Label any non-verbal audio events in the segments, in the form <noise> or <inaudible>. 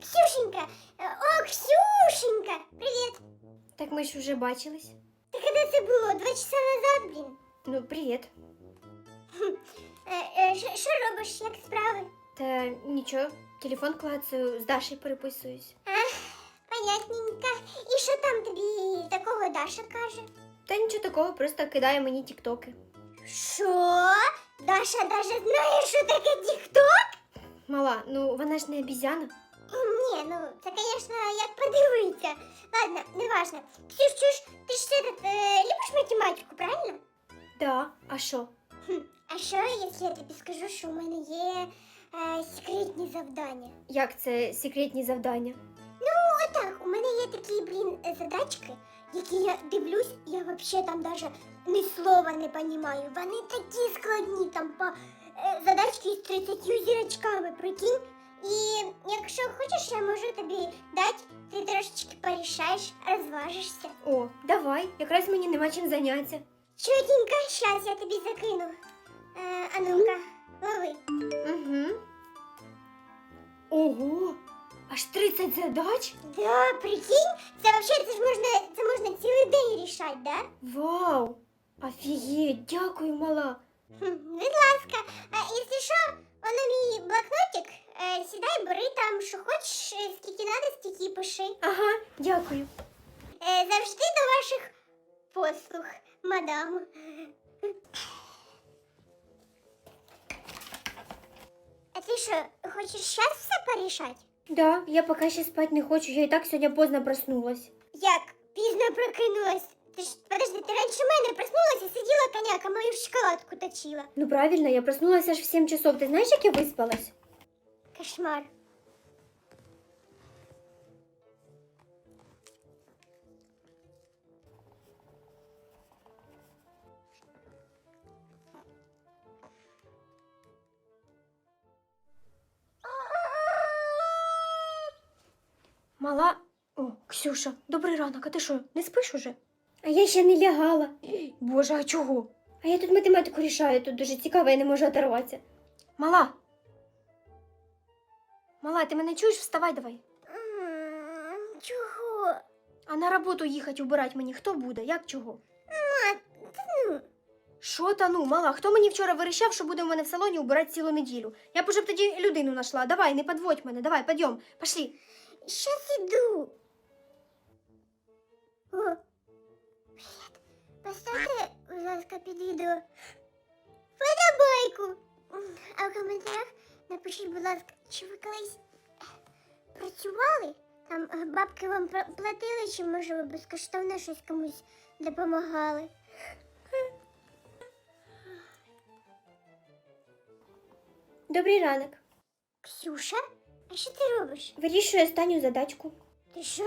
Ксюшенька. Е, О, Ксюшенька! Привіт. Так ми ж вже бачились. Ти коли це було? Два часа назад, блін. Ну, привіт. Що <laughs> що робиш? Як справи? Та нічого, телефон клацаю, з Дашею переписуюсь. Ах, понятненько. І що там тобі такого Даша каже? Та нічого такого, просто кидає мені тіктоки. Що? Даша даже знає, що таке тікток? Мала, ну вона ж не обізяна. Ні, ну це, звісно, як подивитися. Ладно, неважно. Ксюш, чуєш, ти ж е, любиш математику, правильно? Да, а що? Хм, а що, якщо я тобі скажу, що у мене є е, секретні завдання? Як це секретні завдання? Ну, отак, у мене є такі, блін, е, задачки, які я дивлюсь, я вообще там даже ні слова не понімаю. Вони такі складні, там по е, задачки з 30 зірочками, прикинь. І якщо хочеш, я можу тобі дати, ти трошечки порішаєш, розважишся. О, давай, якраз мені нема чим зайнятися. Чотенько, щас я тобі закину. Е, а ну-ка, лови. Угу. Ого! Аж 30 задач? Да, прикинь, це вообще це ж можна, це можна цілий день рішати, да? Вау! Офігеть, дякую, мала. Хм, Будь ласка, а якщо що, воно мій блокнотик, е, сідай, бери там, що хочеш, е, скільки надо, стільки й пиши. Ага, дякую. Е, завжди до ваших послуг, мадам. А ти що, хочеш зараз все порішати? Да, я пока ще спать не хочу, я і так сьогодні поздно проснулась. Як? Пізно прокинулась? Ти ж, подожди, ти раніше мене проснулась і сиділа коняка, мою шоколадку точила. Ну правильно, я проснулась аж в 7 часов. Ти знаєш, як я виспалась? Кошмар. Мала. О, Ксюша, добрий ранок, а ти що, не спиш уже? А я ще не лягала. Боже, а чого? А я тут математику рішаю, тут дуже цікаво, я не можу оторватися. Мала. Мала, ти мене чуєш? Вставай давай. Чого? А на роботу їхати убирати мені хто буде? Як чого? Ну. Що та ну, мала, хто мені вчора вирішав, що буде у мене в салоні убирати цілу неділю? Я б уже б тоді людину знайшла. Давай, не подводь мене, давай, підйом, пошли. Щас іду. О, привіт. Поставте, будь ласка, під відео подобайку. А в коментарях напишіть, будь ласка, чи ви колись працювали? Там е, бабки вам платили, чи може ви безкоштовно щось комусь допомагали? Добрий ранок. Ксюша, а що ти робиш? Вирішую останню задачку. Ти що,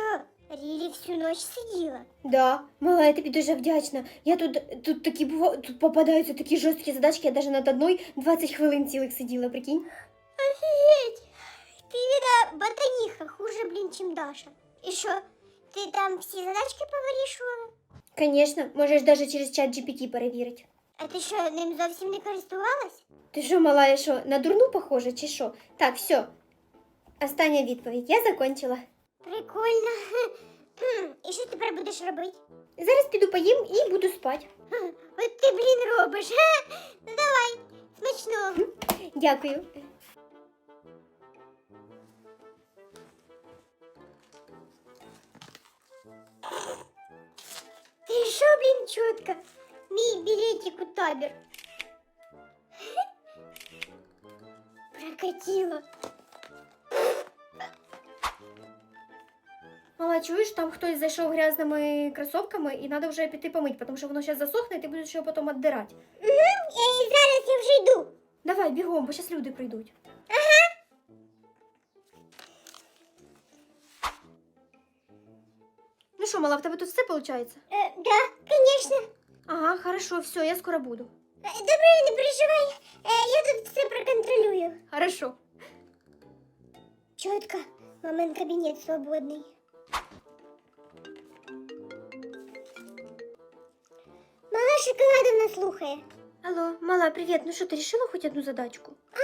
Рілі всю ніч сиділа? Да, мала, я тобі дуже вдячна. Я тут, тут такі бува... тут попадаються такі жорсткі задачки, я навіть над одною 20 хвилин цілих сиділа, прикинь. Офігеть! Ти віда ботаніха, хуже, блін, чим Даша. І що, ти там всі задачки повирішувала? Конечно, можеш навіть через чат GPT перевірити. А ти що, ним зовсім не користувалась? Ти що, мала, я що, на дурну похожа, чи що? Так, все. Остання відповідь. Я закончила. Прикольно. І що тепер будеш робити? Зараз піду поїм і буду спати. От ти, блін, робиш. Га? Ну давай, смачного. Дякую. Ти що, блін, чітко? Мій білетик у табір. Прокатило. Мала, чуєш, там хтось зайшов грязними кросовками і треба вже піти помити, тому що воно зараз засохне, і ти будеш його потім віддирати. Угу, і зараз я вже йду. Давай, бігом, бо зараз люди прийдуть. Ну що, мала, в тебе тут все виходить? Е, да, конечно. Ага, хорошо, все, я скоро буду. Е, Добре, не переживай. Е, Я тут все проконтролюю. Хорошо. Чітко, мамин кабінет свободний. Мала шоколадовна слухає. Алло, мала, привіт. Ну що, ти рішила хоч одну задачку? А,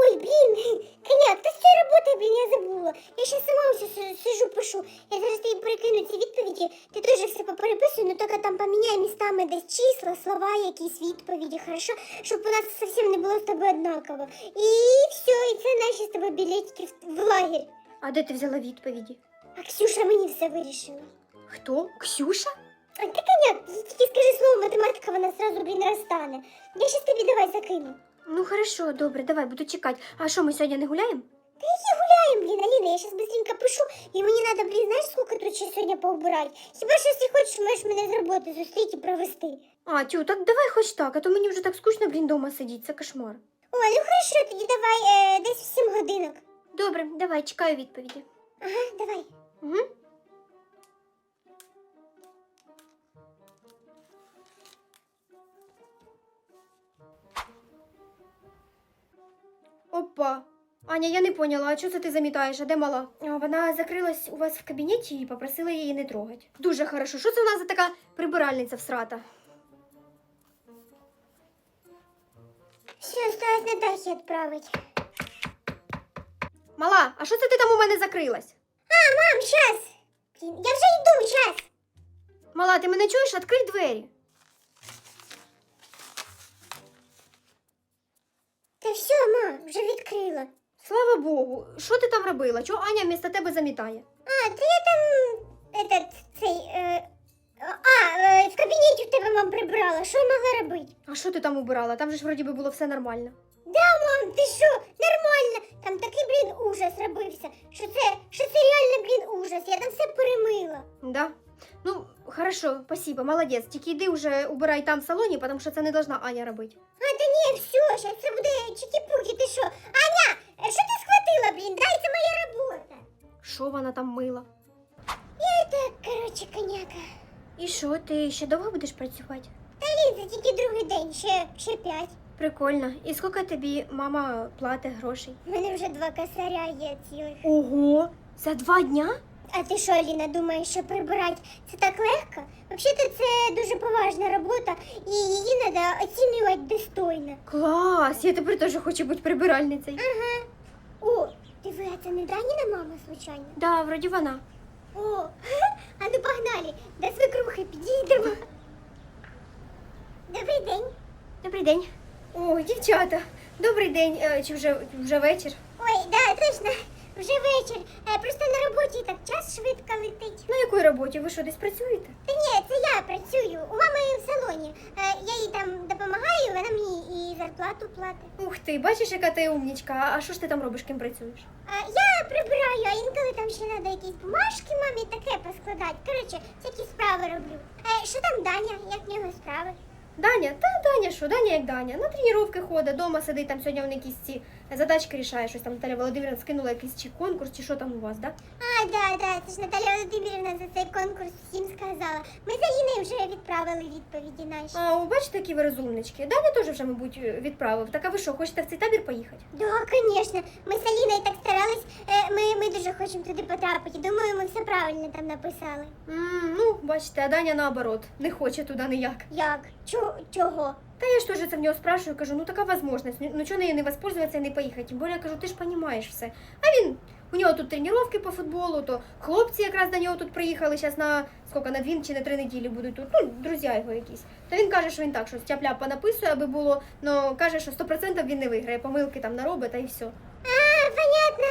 ой, блін, коняк, та все робота, блін, я забула. Я ще сама си- сижу, пишу. Я зараз тобі перекину ці відповіді. Ти теж все попереписуй, ну тільки там поміняй містами десь числа, слова, якісь відповіді, хорошо? Щоб у нас зовсім не було з тобою однаково. І все, і це наші з тобою білетики в, в лагерь. А де ти взяла відповіді? А Ксюша мені все вирішила. Хто? Ксюша? А ти коняк, тільки скажи слово математика, вона сразу, блін, розтане. Я щас тобі давай закину. Ну хорошо, добре, давай, буду чекати. А що, ми сьогодні не гуляємо? Та які гуляємо, блін, Аліна, я щас быстренько пишу, і мені треба, блін, знаєш, скільки тут ще сьогодні поубирати? Хіба що, якщо хочеш, можеш мене з роботи зустріти і провести. А, тю, так давай хоч так, а то мені вже так скучно, блін, дома сидіти, це кошмар. О, ну хорошо, тоді давай е, десь в 7 годинок. Добре, давай, чекаю відповіді. Ага, давай. Угу. Опа. Аня, я не поняла, а що це ти замітаєш? А де мала? А, вона закрилась у вас в кабінеті і попросила її не трогати. Дуже хорошо. Що це у нас за така прибиральниця всрата? Все, осталось Натахі відправити. Мала, а що це ти там у мене закрилась? А, мам. Блін, я вже йду, щас. Мала, ти мене чуєш? Відкрий двері. Та все, мам, вже відкрила. Слава Богу, що ти там робила? Чого Аня вмісто тебе замітає? А, то я там, этот, цей, е, а, е, в кабінеті в тебе, мам, прибрала. Що я могла робити? А що ти там убирала? Там же ж вроді би було все нормально. Да, мам, ти що? Нормально. Там такий, блін, ужас робився. Що це, що це реально, блін, ужас. Я там все перемила. Да? Ну, хорошо, спасибо, молодець. Тільки йди вже убирай там в салоні, тому що це не должна Аня робити. А, та ні, все, зараз це буде чики-пуки, ти що? Аня, що ти схватила, блін? Дай, це моя робота. Що вона там мила? Я так, коротше, коняка. І що, ти ще довго будеш працювати? Та це тільки другий день, ще, ще п'ять. Прикольно. І скільки тобі мама платить грошей? У мене вже два косаря є цілих. Ого! За два дня? А ти що, Ліна, думаєш, що прибирати це так легко? Взагалі-то це дуже поважна робота, і її треба оцінювати достойно. Клас! Я тепер теж хочу бути прибиральницею. Ага. О, диви, а це не Даніна мама, случайно? Да, вроді вона. О, <laughs> а ну погнали, до свекрухи підійдемо. Добрий день. Добрий день. О, дівчата, добрий день. Е, Чи вже, вже вечір? Ой, да, точно, вже вечір. Е, просто на роботі так час швидко летить. На якій роботі? Ви що, десь працюєте? Та ні, це я працюю. У мами в салоні. Е, я їй там допомагаю, вона мені і зарплату платить. Ух ти, бачиш, яка ти умнічка. А що ж ти там робиш, ким працюєш? А, я прибираю, а інколи там ще треба якісь бумажки мамі таке поскладати. Коротше, всякі справи роблю. Е, що там Даня? Як в нього справи? Даня, та Даня що, Даня як Даня. На тренування ходить, дома сидить, там сьогодні вони якісь ці задачки рішає, щось там Наталя Володимирівна скинула якийсь чи конкурс, чи що там у вас, да? А, да, да, це ж Наталя Володимирівна за цей конкурс всім сказала. Ми за Ліною вже відправили відповіді наші. А, о, бачите, які ви розумнички. Даня теж вже, мабуть, відправив. Так а ви що, хочете в цей табір поїхати? Да, звісно. Ми з Аліною так старались. Е, ми, ми дуже хочемо туди потрапити. Думаю, ми все правильно там написали. м ну, бачите, а Даня наоборот, не хоче туди ніяк. Як? Чо, чого? Та я ж теж це в нього спрашиваю, кажу, ну така можливість, ну ну, чого нею не воспользуватися і не поїхати? Тим більше я кажу, ти ж розумієш все. А він, у нього тут тренування по футболу, то хлопці якраз до нього тут приїхали зараз на скільки, на дві чи на три неділі будуть тут, ну, друзі його якісь. То він каже, що він так, що тяп-ляп понаписує, аби було, але каже, що 100% він не виграє, помилки там наробить, та і все. А, понятно.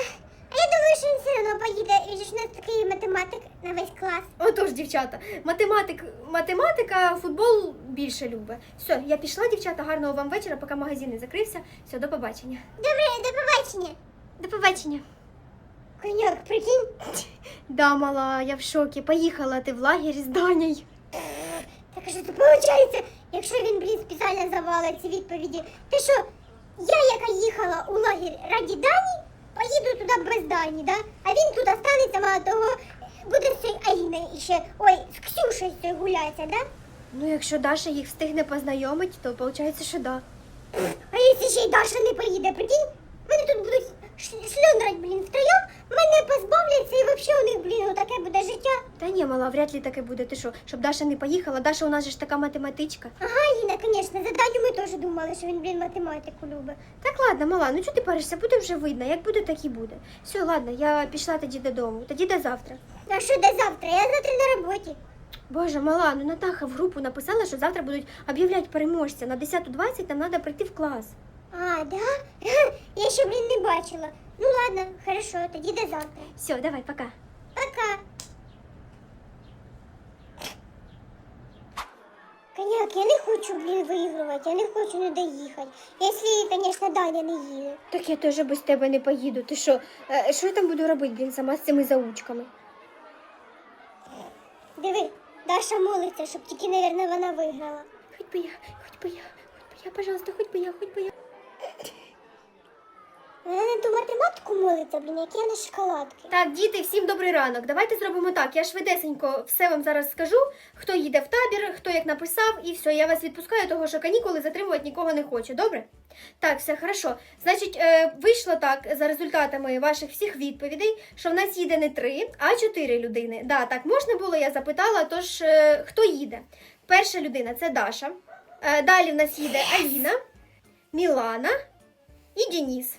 А я думаю, що він все одно поїде. Він ж у нас такий математик на весь клас. Отож, дівчата, математик, математика, футбол більше любить. Все, я пішла, дівчата, гарного вам вечора, поки магазин не закрився. Все, до побачення. Добре, до побачення. До побачення. Коняк, прикинь. Да, мала, я в шокі. Поїхала ти в лагерь з Данєю. Так а що це виходить, якщо він, блін, спеціально завалить ці відповіді, ти що, я, яка їхала у лагерь раді Дані, поїду туди без Дані, да? А він тут останеться, мало того, буде з цією ще, ой, з Ксюшею з гуляється, да? Ну, якщо Даша їх встигне познайомити, то виходить, що да. А якщо ще й Даша не поїде, прикинь, вони тут будуть шльондрать, блін, втроєм, мене позбавляться і взагалі у них, блін, таке буде життя. Та ні, мала, вряд ли таке буде. Ти що, щоб Даша не поїхала? Даша у нас же ж така математичка. Ага, Ліна, звісно, за Даню ми теж думали, що він, блін, математику любить. Так ладно, мала, ну чого ти паришся? Буде вже видно. Як буде, так і буде. Все, ладно, я пішла тоді додому. Тоді до завтра. А що де завтра? Я завтра на роботі. Боже, мала, ну Натаха в групу написала, що завтра будуть об'являти переможця. На 10.20 нам треба прийти в клас. А, да? <laughs> Я ще, блін, не бачила. Ну ладно, хорошо, тоді до завтра. Все, давай, пока. Пока. Коняк, я не хочу, блін, виігрувати, я не хочу не доїхати. Якщо, звісно, Даня не їде. Так я теж без тебе не поїду. Ти що? Е, Що я там буду робити, блін, сама з цими заучками? Диви, Даша молиться, щоб тільки, навірно, вона виграла. Хоть би я, хоть би я, хоть би я, пожалуйста, хоть би я, хоть би я. Вона на ту як я на шоколадки. Так, діти, всім добрий ранок. Давайте зробимо так. Я швидесенько все вам зараз скажу, хто їде в табір, хто як написав, і все, я вас відпускаю, того що канікули затримувати нікого не хочу. Добре? Так, все хорошо. Значить, е, вийшло так за результатами ваших всіх відповідей, що в нас їде не три, а чотири людини. Да, так можна було, я запитала. Тож е, хто їде? Перша людина це Даша. Е, далі в нас їде Аліна, Мілана і Дініс.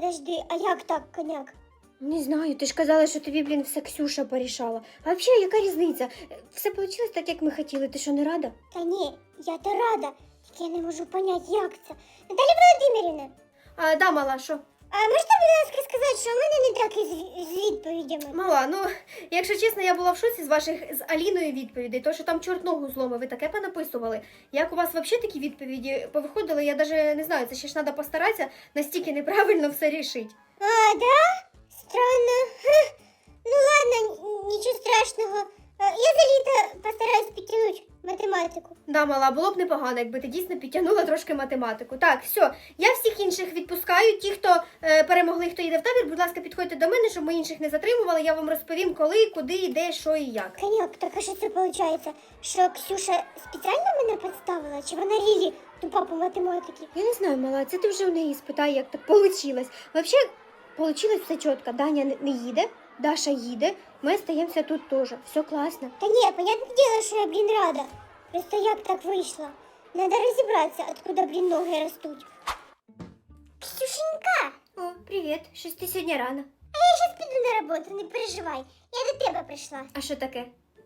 Подожди, а як так, коняк? Не знаю, ти ж казала, що тобі, блін, все Ксюша порішала. А взагалі, яка різниця? Все вийшло так, як ми хотіли. Ти що, не рада? Та ні, я то рада, тільки я не можу поняти, як це. Наталя Володимирівна, А, да, мала, що? А можете, будь ласка, сказати, що у мене не так із, з відповідями? Мала, ну, якщо чесно, я була в шоці з ваших з Аліною відповідей, то що там чорт ногу зломив, ви таке понаписували. Як у вас взагалі такі відповіді повиходили, я навіть не знаю, це ще ж треба постаратися настільки неправильно все рішити. А, да? Странно. Хе. Ну ладно, нічого страшного. А, Я за літо постараюсь підтягнути математику. Да, мала, було б непогано, якби ти дійсно підтягнула трошки математику. Так, все, я всіх інших відпускаю. Ті, хто е, перемогли, хто їде в табір, будь ласка, підходьте до мене, щоб ми інших не затримували. Я вам розповім, коли, куди, де, що і як. Коняк, так що це виходить? Що Ксюша спеціально мене підставила? Чи вона Лілі тупа по математиці? Я не знаю, мала, це ти вже у неї спитай, як так получилось. Вообще, получилось все чітко. Даня не- не їде, Даша їде, ми остаємося тут теж. Все класно. Та ні, понятне дело, що я, блін, рада. Просто як так вийшло? Надо розібратися, откуда, блін, ноги ростуть. Ксюшенька, О, привіт, щось ти сьогодні рано. а я зараз піду на роботу, не переживай. Я до тебе прийшла. А що таке?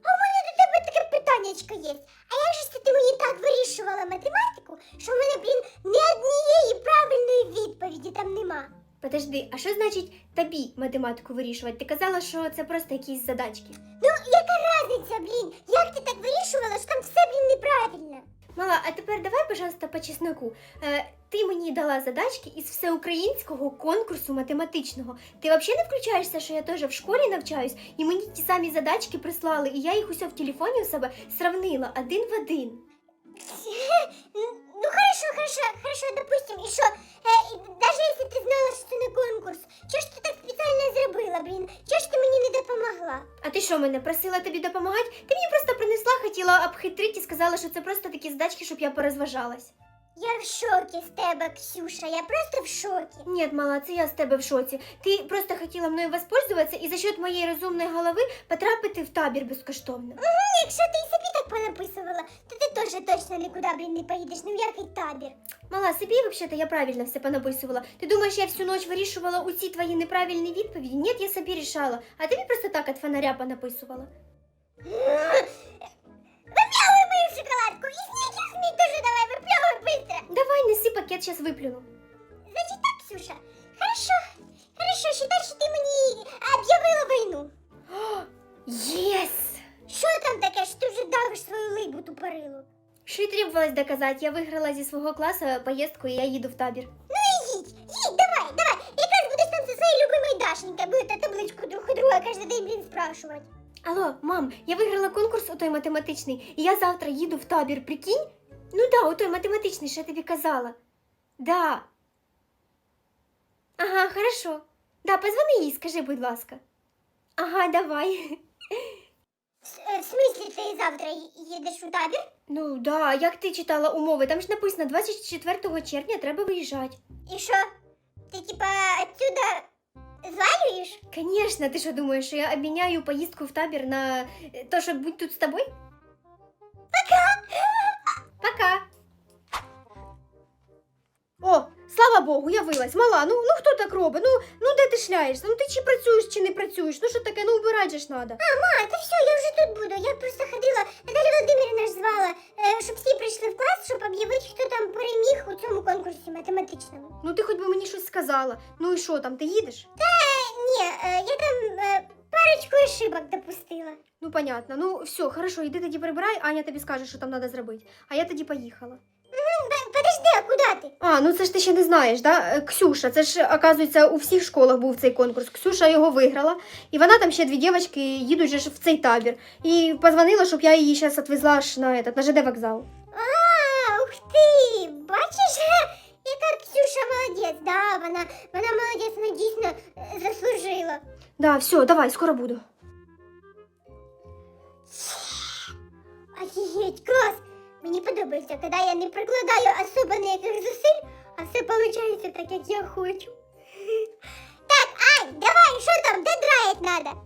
А у мене до тебе таке питаннячко є. А як же ти мені так вирішувала математику, що в мене, блін, ні однієї правильної відповіді там нема? Подожди, а що значить тобі математику вирішувати? Ти казала, що це просто якісь задачки. Ну, яка разниця, блін? Як ти так вирішувала, що там все, блін, неправильно? Мала, а тепер давай, пожалуйста, по чесноку. Е, ти мені дала задачки із всеукраїнського конкурсу математичного. Ти взагалі не включаєшся, що я теж в школі навчаюсь, і мені ті самі задачки прислали, і я їх усе в телефоні у себе сравнила один в один. Ну, хорошо, хорошо, хорошо, допустим, і що? Е, даже якщо ти знала, що це не конкурс, чого ж ти так спеціально зробила, блін? Чого ж ти мені не допомогла? А ти що мене просила тобі допомагати? Ти мені просто принесла, хотіла обхитрити і сказала, що це просто такі здачки, щоб я порозважалась. Я в шокі з тебе, Ксюша, я просто в шокі. Ні, мала, це я з тебе в шоці. Ти просто хотіла мною воспользуватися і за счет моєї розумної голови потрапити в табір безкоштовно. Ну, якщо ти і собі так понаписувала, то ти теж точно нікуди, блін, не поїдеш, ні в який табір. Мала, собі взагалі я правильно все понаписувала. Ти думаєш, я всю ніч вирішувала усі твої неправильні відповіді? Ні, я собі рішала. А тобі просто так від фонаря понаписувала. Давай, неси пакет, зараз виплюну. Значить так, Ксюша, хорошо, хорошо, считай, що ти мені об'явила війну. Єс! Що там таке, що ти вже давиш свою либу тупорилу? Що й требувалось доказати? Я виграла зі свого класу поїздку і я їду в табір. Ну і їдь, їдь, давай, давай. Якраз будеш там зі своєю любимою Дашенькою, будете табличку друг у друга кожен день, блін, спрашувати. Алло, мам, я виграла конкурс у той математичний, і я завтра їду в табір, прикинь? Ну да, у той математичний, що я тобі казала. Да. Ага, хорошо. Да, позвони їй, скажи, будь ласка. Ага, давай. В, е, в смислі ти завтра їдеш у табір? Ну да, як ти читала умови? Там ж написано 24 червня треба виїжджати. І що? Ти типа отсюда звалюєш? Конечно, ти що думаєш, що я обміняю поїздку в табір на е, то, щоб бути тут з тобою? О, слава Богу, явилась. Мала, ну, ну хто так робить? Ну, ну де ти шляєшся? Ну ти чи працюєш, чи не працюєш? Ну що таке, ну убирати же ж надо. Ма, та все, я вже тут буду. Я просто ходила, Наталя Володимирівна ж звала, е, щоб всі прийшли в клас, щоб об'явити, хто там переміг у цьому конкурсі математичному. Ну ти хоч би мені щось сказала. Ну і що там, ти їдеш? Е, ні, е, я там е, парочку ошибок допустила. Ну, понятно. Ну, все, хорошо, іди тоді прибирай, Аня тобі скаже, що там треба зробити. А я тоді поїхала. Подожди, а ну це ж ти ще не знаєш, да? Е, Ксюша, це ж, оказується, у всіх школах був цей конкурс. Ксюша його виграла, і вона там ще дві дівчатки їдуть же ж в цей табір. І позвонила, щоб я її зараз відвезла аж на, этот, на ЖД вокзал. А, ух ти! Бачиш, <laughs> яка Ксюша молодець, да, вона, вона молодець, вона дійсно е, заслужила. Да, все, давай, скоро буду. Офігеть, клас! Мені подобається, коли я не прикладаю особо ніяких зусиль, а все виходить так, як я хочу. <laughs> Так, Ань, давай, що там, де драять надо?